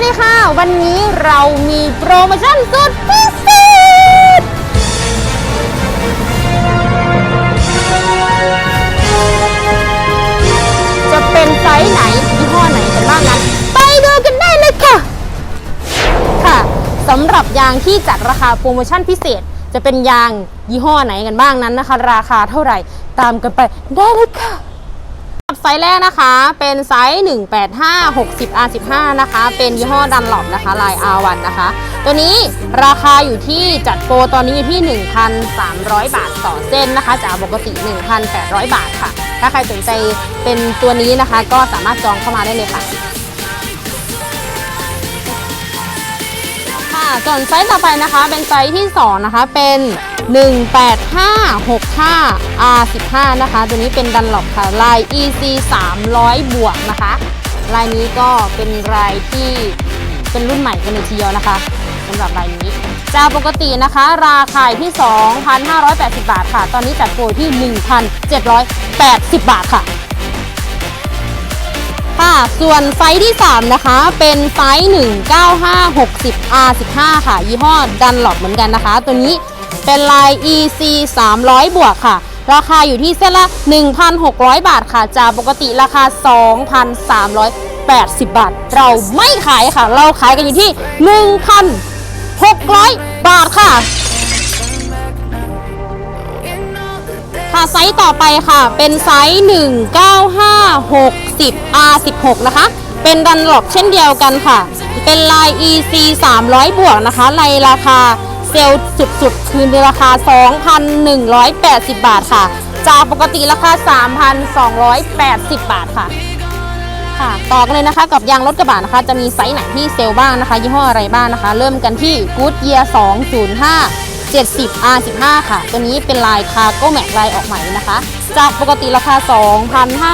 วัสดีค่ะ วันนี้เรามีโปรโมชั่นสุดพิเศษ จะเป็นไซส์ไหนยี่ห้อไหนกันบ้างนั้น ไปดูกันได้เลยค่ะ ค่ะสำหรับยางที่จัดราคาโปรโมชั่นพิเศษ จะเป็นยางยี่ห้อไหนกันบ้างนั้นนะคะ ราคาเท่าไหร่ตามกันไปได้เลยค่ะ ไซส์แรกนะคะ เป็นไซส์185 60 R15 นะคะ เป็นยี่ห้อดันหลอบนะคะ ลาย R1 นะคะ ตัวนี้ราคาอยู่ที่จัดโปรตอนนี้อยู่ที่ 1,300 บาทต่อเส้นนะคะ จากปกติ 1,800 บาทค่ะ ถ้าใครสนใจเป็นตัวนี้นะคะ ก็สามารถจองเข้ามาได้เลยค่ะ ส่วนไซส์ต่อไปนะคะเป็นไซส์ที่ 2 นะคะ เป็น 18565 R15 นะคะ ตัวนี้เป็นดันหลบค่ะ ลาย EC 300 บวกนะคะ ลายนี้ก็เป็นลายที่เป็นรุ่นใหม่กันเลยทีเดียวนะคะสำหรับลายนี้จากปกตินะคะ ราคาที่ 2,580 บาทค่ะ ตอนนี้จัดโปรที่ 1,780 บาทค่ะ ส่วนไซส์ที่ 3 นะคะ เป็นไซส์19560 R15 ค่ะ ยี่ห้อดันหลบเหมือนกันนะคะ ตัวนี้เป็นลาย EC 300 บวกค่ะ ราคาอยู่ที่เส้นละ 1,600 บาทค่ะ จากปกติราคา 2,380 บาท เราไม่ขายค่ะ เราขายกันอยู่ที่ 1,600 บาทค่ะค่ะไซส์ต่อไปค่ะ เป็นไซส์ 19560 R16 นะคะ เป็นดันหลบเช่นเดียวกันค่ะ เป็นลาย EC 300 บวกนะคะในราคาเซลล์สุดๆ คือในราคา 2,180 บาทค่ะ จากปกติราคา 3,280 บาทค่ะ ค่ะต่อกันเลยนะคะกับยางรถกระบะนะคะ จะมีไซส์ไหนที่เซลล์บ้างนะคะ ยี่ห้ออะไรบ้างนะคะ เริ่มกันที่ Goodyear 205 70 R15 ค่ะ ตัวนี้เป็นลายคาร์โก้แม็กลายออกใหม่นะคะ จากปกติราคา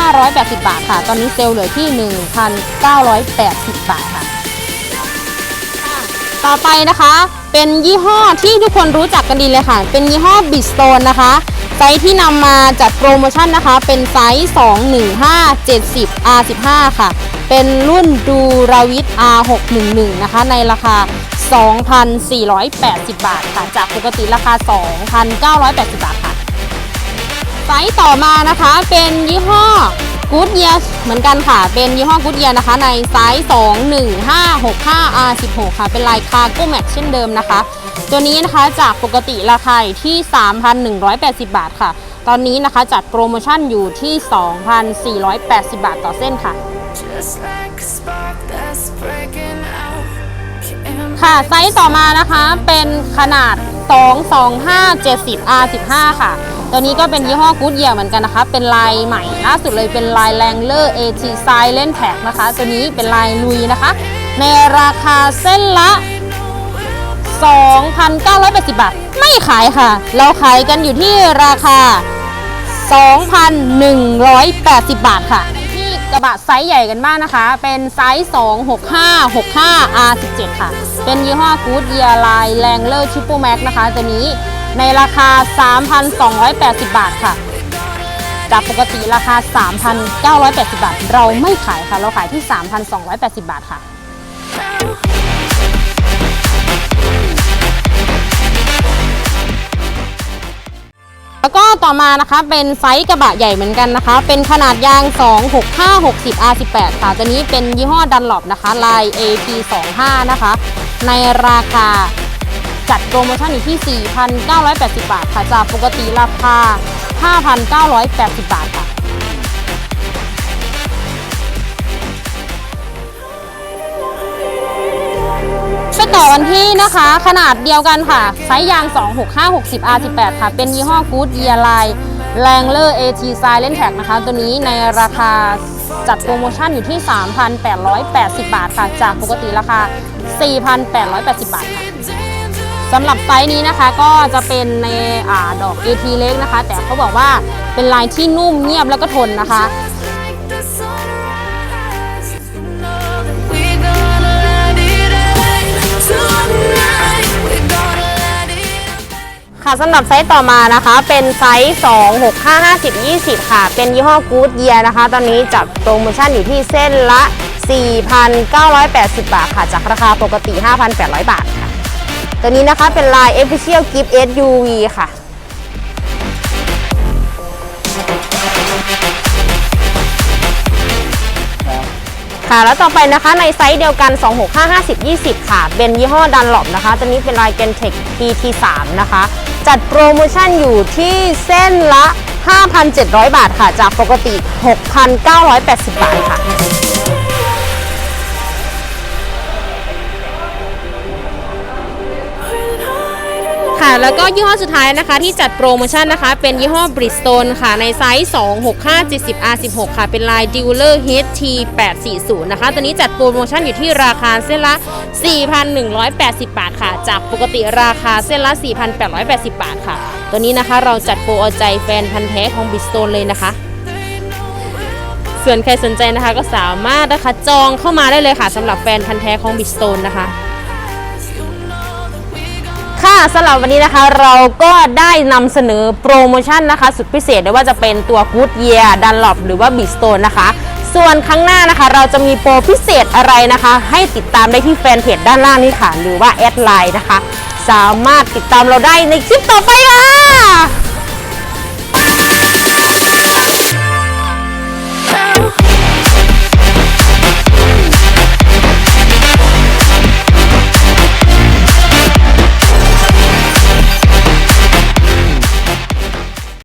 2,580 บาทค่ะ ตอนนี้เซลล์เหลือที่ 1,980 บาทค่ะ ต่อไปนะคะเป็นยี่ห้อที่ทุกคนรู้จักกันดีเลยค่ะ เป็นยี่ห้อบิสโตนนะคะไซส์ที่นำมาจัดโปรโมชั่นนะคะ เป็นไซส์ 215 70 R15 ค่ะ เป็นรุ่นดูราวิท R611 นะคะ ในราคา 2,480 บาทค่ะ จากปกติราคา 2,980 บาทค่ะ ไซส์ต่อมานะคะเป็นยี่ห้อ Goodyear เหมือนกันค่ะ เป็นยี่ห้อ Goodyear นะคะ ในไซส์ 21565 R16 ค่ะ เป็นลาย Cargo Max เช่นเดิมนะคะ ตัวนี้นะคะจากปกติราคาที่ 3,180 บาทค่ะ ตอนนี้นะคะจัดโปรโมชั่นอยู่ที่ 2,480 บาทต่อเส้นค่ะ ค่ะไซส์ต่อมานะคะเป็นขนาด 225 70 R15 ค่ะ ตัวนี้ก็เป็นยี่ห้อ Goodyear เหมือนกันนะคะ เป็นลายใหม่ล่าสุดเลยเป็นลาย Wrangler AT Silent Tag นะคะ ตัวนี้เป็นลายลุยนะคะ ในราคาเส้นละ 2,980 บาท ไม่ขายค่ะ เราขายกันอยู่ที่ราคา 2,180 บาทค่ะ กระบะไซส์ใหญ่กันบ้างนะคะ เป็นไซส์ 26565 R17 ค่ะ เป็นยี่ห้อ Goodyear Line Wrangler Triple Max นะคะ ตัวนี้ในราคา 3,280 บาทค่ะ จากปกติราคา 3,980 บาท เราไม่ขายค่ะ เราขายที่ 3,280 บาทค่ะ ต่อมานะคะเป็นไซส์กระบะใหญ่เหมือนกันนะคะ เป็นขนาดยาง 26560 R18 ค่ะตัวนี้เป็นยี่ห้อดันหลบนะคะ ลาย AP25 นะคะ ในราคาจัดโปรโมชั่นอยู่ที่ 4,980 บาทค่ะจากปกติราคา 5,980 บาทค่ะ ไปต่อกันที่นะคะ ขนาดเดียวกันค่ะ ไซส์ยาง 26560 R18 ค่ะ เป็นยี่ห้อ Goodyear Line Wrangler AT Silent Tag นะคะ ตัวนี้ในราคาจัดโปรโมชั่นอยู่ที่ 3,880 บาทค่ะ จากปกติราคา 4,880 บาทค่ะสำหรับไซส์นี้นะคะก็จะเป็นในอดอก AT เล็กนะคะ แต่เขาบอกว่าเป็นลายที่นุ่มเงียบแล้วก็ทนนะคะ ค่ะสำหรับไซส์ต่อมานะคะ เป็นไซส์ 2 6 5 50 20 ค่ะ เป็นยี่ห้อ Good Year นะคะ ตอนนี้จัดโปรโมชั่นอยู่ที่เส้นละ 4,980 บาทค่ะ จากราคาปกติ 5,800 บาทค่ะ ตัวนี้นะคะเป็นลาย Official Gift SUV ค่ะค่ะแล้วต่อไปนะคะในไซส์เดียวกัน 265 50 20 ค่ะ เป็นยี่ห้อดันหลบนะคะ ตัวนี้เป็นลาย Gentex PT3 นะคะ จัดโปรโมชั่นอยู่ที่เส้นละ 5,700 บาทค่ะ จากปกติ 6,980 บาทค่ะ ค่ะ แล้วก็ยี่ห้อสุดท้ายนะคะ ที่จัดโปรโมชั่นนะคะ เป็นยี่ห้อ Bridgestone ค่ะ ในไซส์ 265 70 R16 ค่ะ เป็นลาย Dealer HT 840นะคะ ตัวนี้จัดโปรโมชั่นอยู่ที่ราคาเส้นละ 4,180 บาทค่ะ จากปกติราคาเส้นละ 4,880 บาทค่ะ ตัวนี้นะคะเราจัดโปรเอาใจแฟนพันธ์แท้ของ Bridgestone เลยนะคะส่วนใครสนใจนะคะก็สามารถนะคะจองเข้ามาได้เลยค่ะสำหรับแฟนพันธ์แท้ของ Bridgestone นะคะ ค่ะสำหรับวันนี้นะคะเราก็ได้นำเสนอโปรโมชั่นนะคะ สุดพิเศษไม่ว่าจะเป็นตัว Good Year Dunlop หรือว่า b e a t s t o n e นะคะ ส่วนครั้งหน้านะคะ เราจะมีโปรพิเศษอะไรนะคะ ให้ติดตามได้ที่แฟนเพจด้านล่างนี้ค่ะ หรือว่าแอดไลน์นะคะ สามารถติดตามเราได้ในคลิปต่อไปค่ะ